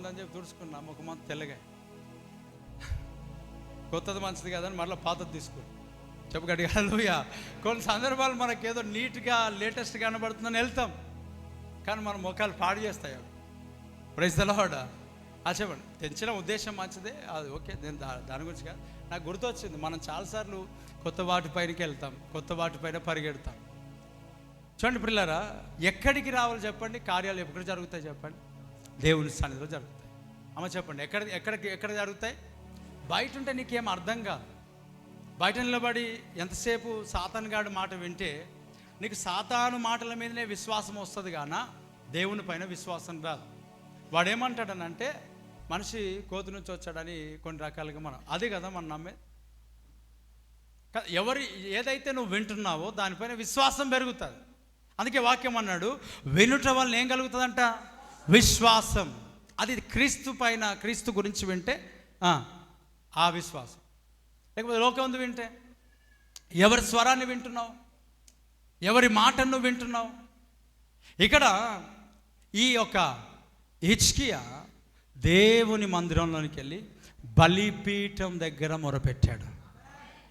ఉందని చెప్పి తుడుచుకున్నా. ముఖం అంతా తెల్లగా. కొత్తది మంచిది కాదని మళ్ళీ పాతది తీసుకో. చెప్పు కొన్ని సందర్భాలు మనకి ఏదో నీట్గా లేటెస్ట్ కనబడుతుందని వెళ్తాం. కానీ మన ముఖాలు పాడు చేస్తాయి ప్రైజ్ దలవాడా ఆ చెప్పండి. తెంచిన ఉద్దేశం మంచిదే. అది ఓకే. నేను దా దాని గురించి కాదు. నాకు గుర్తొచ్చింది. మనం చాలాసార్లు కొత్త వాటిపైనకి వెళ్తాం. కొత్త వాటిపైన పరిగెడతాం. చూడండి పిల్లరా ఎక్కడికి రావాలి చెప్పండి? కార్యాలు ఎక్కడ జరుగుతాయి చెప్పండి? దేవుని సన్నిధిలో జరుగుతాయి. అమ్మ చెప్పండి ఎక్కడ ఎక్కడికి ఎక్కడ జరుగుతాయి? బయట ఉంటే నీకేం అర్థం కాదు. బయట నిలబడి ఎంతసేపు సాతానుగాడు మాట వింటే నీకు సాతాను మాటల మీదనే విశ్వాసం వస్తుంది కాన దేవుని పైన విశ్వాసం రాదు. వాడు ఏమంటాడనంటే మనిషి కోతి నుంచి వచ్చాడని కొన్ని రకాలుగా మనం అది కదా మనం నమ్మే. ఎవరి ఏదైతే నువ్వు వింటున్నావో దానిపైన విశ్వాసం పెరుగుతుంది. అందుకే వాక్యం అన్నాడు వినుట వలన ఏం కలుగుతుందంట? విశ్వాసం. అది క్రీస్తు పైన క్రీస్తు గురించి వింటే ఆ, విశ్వాసం. లేకపోతే లోకం ఉంది వింటే? ఎవరి స్వరాన్ని వింటున్నావు? ఎవరి మాటను వింటున్నావు? ఇక్కడ ఈ యొక్క హిచ్కియా దేవుని మందిరంలోనికి వెళ్ళి బలిపీఠం దగ్గర మొరపెట్టాడు.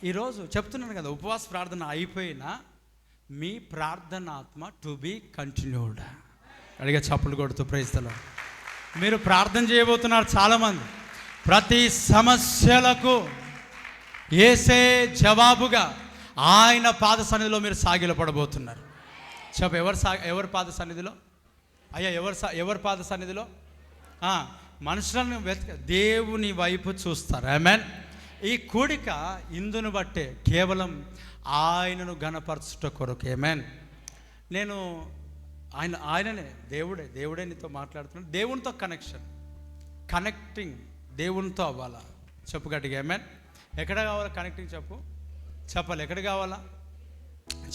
ఈరోజు చెప్తున్నాను కదా ఉపవాస ప్రార్థన అయిపోయినా మీ ప్రార్థనాత్మ టు బీ కంటిన్యూడ్ అడిగే చప్పులు కొడుతూ ప్రయత్నం మీరు ప్రార్థన చేయబోతున్నారు చాలామంది. ప్రతి సమస్యలకు ఏసే జవాబుగా ఆయన పాద సన్నిధిలో మీరు సాగిల పడబోతున్నారు. చెప్ప ఎవరు సా ఎవరి పాద సన్నిధిలో? అయ్యా ఎవరు సా ఎవరి పాద సన్నిధిలో? మనుషులను వెతక దేవుని వైపు చూస్తారు. ఆమెన్ ఈ కూడిక ఇందును బట్టే కేవలం ఆయనను గణపరచుట కొరకు. ఏమేన్ నేను ఆయన ఆయననే దేవుడే దేవుడే నీతో మాట్లాడుతున్నాడు. దేవునితో కనెక్షన్ కనెక్టింగ్ దేవునితో అవ్వాలా? చెప్పు గట్టిగా ఏమేన్ ఎక్కడ కావాలా కనెక్టింగ్ చెప్పు? చెప్పాలి ఎక్కడ కావాలా?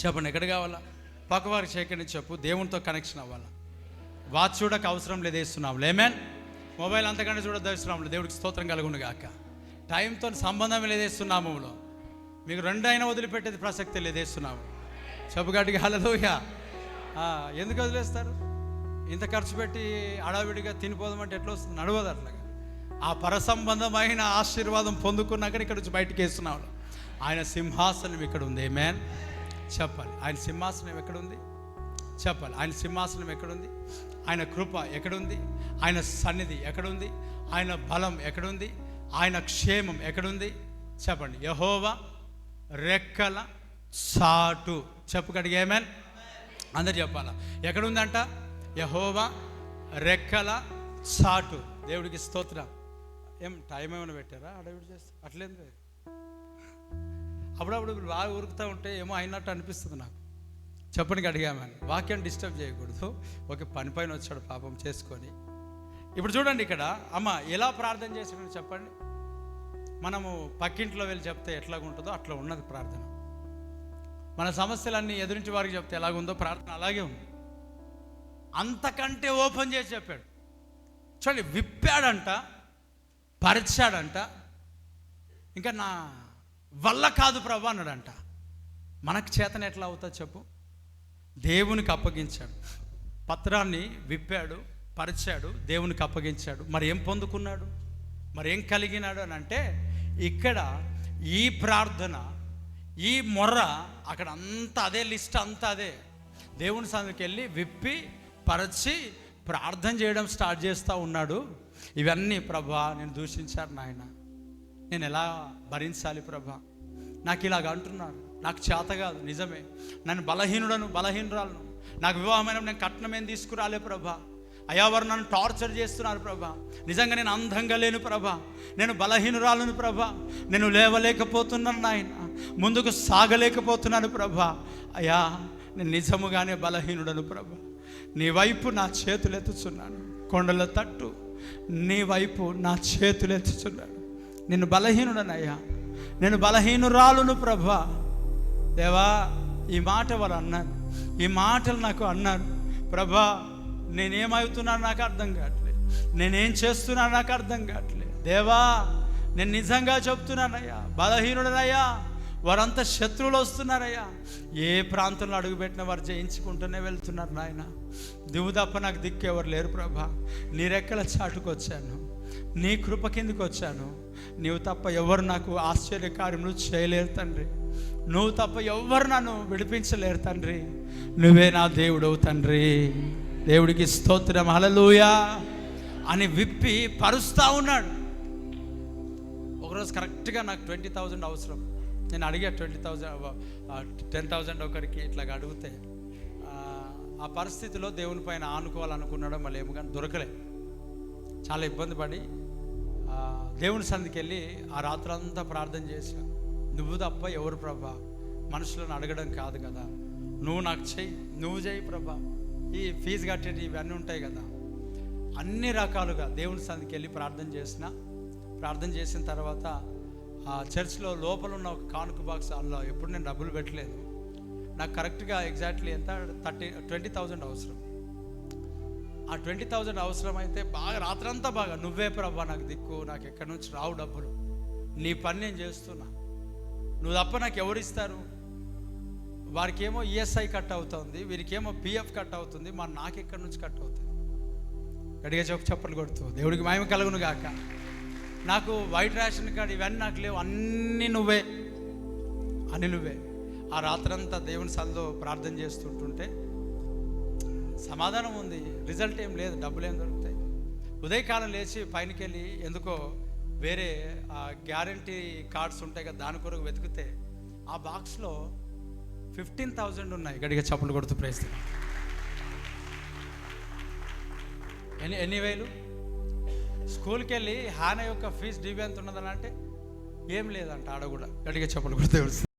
చెప్పండి ఎక్కడ కావాలా? పక్కవారికి చేయకండి చెప్పు. దేవునితో కనెక్షన్ అవ్వాలా? వాచ్ చూడక అవసరం లేదు వేస్తున్నాం లేమెన్ మొబైల్ అంతకంటే చూడద్దు వేస్తున్నాము దేవుడికి స్తోత్రం కలుగును గాక. టైంతో సంబంధం లేదు వేస్తున్నాము మీకు రెండు అయినా వదిలిపెట్టేది ప్రసక్తి లేదు వేస్తున్నాము చెప్పు గట్టిగా ఎందుకు వదిలేస్తారు? ఇంత ఖర్చు పెట్టి అడావిడిగా తినిపోదామంటే ఎట్లా వస్తుంది? నడవదు అట్లాగా ఆ పరసంబంధమైన ఆశీర్వాదం పొందుకున్నాక ఇక్కడ నుంచి బయటికి వేస్తున్నాం ఆయన సింహాసనం ఇక్కడ ఉంది. ఏమేన్ చెప్పాలి. ఆయన సింహాసనం ఎక్కడ ఉంది? చెప్పాలి. ఆయన సింహాసనం ఎక్కడుంది ఆయన కృప ఎక్కడుంది ఆయన సన్నిధి ఎక్కడుంది ఆయన బలం ఎక్కడుంది ఆయన క్షేమం ఎక్కడుంది చెప్పండి. యహోవా రెక్కల సాటు. చెప్పగడిగా ఏమేన్ అందరు చెప్పాలా? ఎక్కడుందంట? యహోవా రెక్కల సాటు. దేవుడికి స్తోత్రం. ఏం టైం ఏమైనా పెట్టారా? అడవిడి చేస్తే అట్లేదు అప్పుడప్పుడు బాగా ఉరుకుతూ ఉంటే ఏమో అయినట్టు అనిపిస్తుంది నాకు. చెప్పడానికి అడిగామని వాక్యం డిస్టర్బ్ చేయకూడదు. ఒకే పని పైన వచ్చాడు పాపం చేసుకొని. ఇప్పుడు చూడండి ఇక్కడ. అమ్మ ఎలా ప్రార్థన చేసాడని చెప్పండి. మనము పక్కింట్లో వెళ్ళి చెప్తే ఎట్లాగుంటుందో అట్లా ఉన్నది ప్రార్థన. మన సమస్యలన్నీ ఎదురించి వారికి చెప్తే ఎలాగుందో ప్రార్థన అలాగే ఉంది. అంతకంటే ఓపెన్ చేసి చెప్పాడు. చూడండి విప్పాడంట పరిచాడంట ఇంకా నా వల్ల కాదు ప్రభు అన్నాడంట. మనకు చేతన ఎట్లా అవుతుంది చెప్పు? దేవునికి అప్పగించాడు. పత్రాన్ని విప్పాడు పరిచాడు దేవునికి అప్పగించాడు. మరి ఏం పొందుకున్నాడు? మరి ఏం కలిగినాడు అని అంటే ఇక్కడ ఈ ప్రార్థన ఈ మొర్ర అక్కడ అంతా అదే లిస్ట్ అంతా అదే. దేవుని సన్నిధికి వెళ్ళి విప్పి పరచి ప్రార్థన చేయడం స్టార్ట్ చేస్తూ ఉన్నాడు. ఇవన్నీ ప్రభా నేను దూషించారు నాయన. నేను ఎలా భరించాలి ప్రభా? నాకు ఇలాగ అంటున్నారు. నాకు చేత కాదు నిజమే. నన్ను బలహీనుడను బలహీనురాలను. నాకు వివాహమైన నేను కట్నం ఏం తీసుకురాలే ప్రభా? అయ్యా వారు నన్ను టార్చర్ చేస్తున్నారు ప్రభా. నిజంగా నేను అందంగా లేను ప్రభా. నేను బలహీనురాలను ప్రభా. నేను లేవలేకపోతున్నాను నాయన. ముందుకు సాగలేకపోతున్నాను ప్రభా. అయ్యా నేను నిజముగానే బలహీనుడను ప్రభా. నీ వైపు నా చేతులు ఎత్తుచున్నాను. కొండల తట్టు. నీ వైపు నా చేతులు ఎత్తుచున్నాను. నేను బలహీనుడనయ్యా. నేను బలహీనురాలును ప్రభా. దేవా ఈ మాట వాళ్ళు అన్నారు. ఈ మాటలు నాకు అన్నారు. ప్రభా నేనేమవుతున్నాను నాకు అర్థం కావట్లేదు. నేనేం చేస్తున్నాను నాకు అర్థం కావట్లేదు. దేవా నేను నిజంగా చెప్తున్నానయ్యా. బలహీనుడనయ్యా. వారంతా శత్రువులు వస్తున్నారయ్యా. ఏ ప్రాంతంలో అడుగుపెట్టిన వారు జయించుకుంటూనే వెళ్తున్నారు నాయన. దివు తప్ప నాకు దిక్కు ఎవరు లేరు ప్రభా. నీ రెక్కల చాటుకు వచ్చాను. నీ కృప కిందకి వచ్చాను. నీవు తప్ప ఎవరు నాకు ఆశ్చర్య కార్యములు చేయలేరు తండ్రి. నువ్వు తప్ప ఎవ్వరు నన్ను విడిపించలేరు తండ్రి. నువ్వే నా దేవుడవు తండ్రి. దేవుడికి స్తోత్రం. హలలుయా అని విప్పి పరుస్తా ఉన్నాడు. ఒకరోజు కరెక్ట్గా నాకు ట్వంటీ థౌజండ్ అవసరం. నేను అడిగా ట్వంటీ థౌజండ్ టెన్ థౌజండ్ ఒకరికి ఇట్లాగ అడిగితే ఆ, పరిస్థితిలో దేవుని పైన ఆనుకోవాలనుకున్నాడో మళ్ళీ ఏమో కానీ దొరకలే. చాలా ఇబ్బంది పడి దేవుని సన్నిధికి వెళ్ళి ఆ రాత్రంతా ప్రార్థన చేసిన నువ్వు తప్ప ఎవరు ప్రభా? మనుషులను అడగడం కాదు కదా. నువ్వు నాకు చెయ్యి నువ్వు చేయి ప్రభా. ఈ ఫీజు కట్టేటి ఇవన్నీ ఉంటాయి కదా. అన్ని రకాలుగా దేవుని సన్నిధికి వెళ్ళి ప్రార్థన చేసిన. ప్రార్థన చేసిన తర్వాత ఆ చర్చ్లో లోపల ఉన్న ఒక కానుక బాక్స్ అందులో ఎప్పుడు నేను డబ్బులు పెట్టలేదు. నాకు కరెక్ట్గా ఎగ్జాక్ట్లీ ఎంత? థర్టీ ట్వంటీ థౌజండ్ అవసరం. ఆ ట్వంటీ థౌజండ్ అవసరం అయితే బాగా రాత్రంతా బాగా నువ్వే ప్రభా నాకు దిక్కు నాకు ఎక్కడి నుంచి రావు డబ్బులు. నీ పని నేను చేస్తున్నా. నువ్వు తప్ప నాకు ఎవరు ఇస్తారు? వారికేమో ఈఎస్ఐ కట్ అవుతుంది వీరికేమో పిఎఫ్ కట్ అవుతుంది మరి నాకు ఎక్కడి నుంచి కట్ అవుతుంది? గడిగా చెప్పు చప్పలు కొడుతూ దేవుడికి మహిమ కలుగును గాక. నాకు వైట్ రేషన్ కార్డు ఇవన్నీ నాకు లేవు. అన్నీ నువ్వే. అని నువ్వే. ఆ రాత్రంతా దేవుని సల్లో ప్రార్థన చేస్తుంటుంటే సమాధానం ఉంది. రిజల్ట్ ఏం లేదు. డబ్బులు ఏం దొరుకుతాయి? ఉదయకాలం లేచి పైనకి వెళ్ళి ఎందుకో వేరే గ్యారంటీ కార్డ్స్ ఉంటాయి కదా దాని కొరకు వెతికితే ఆ బాక్స్లో ఫిఫ్టీన్ థౌజండ్ ఉన్నాయి. గడిగా చప్పులు కొడుతూ ప్రయత్నం ఎన్ని ఎన్ని వేలు? స్కూల్కి వెళ్ళి హాన యొక్క ఫీజు డిబి ఎంత ఉన్నదని అంటే ఏం లేదంట ఆడ కూడా. గట్టిగా చెప్పలు కూడా తెలుస్తుంది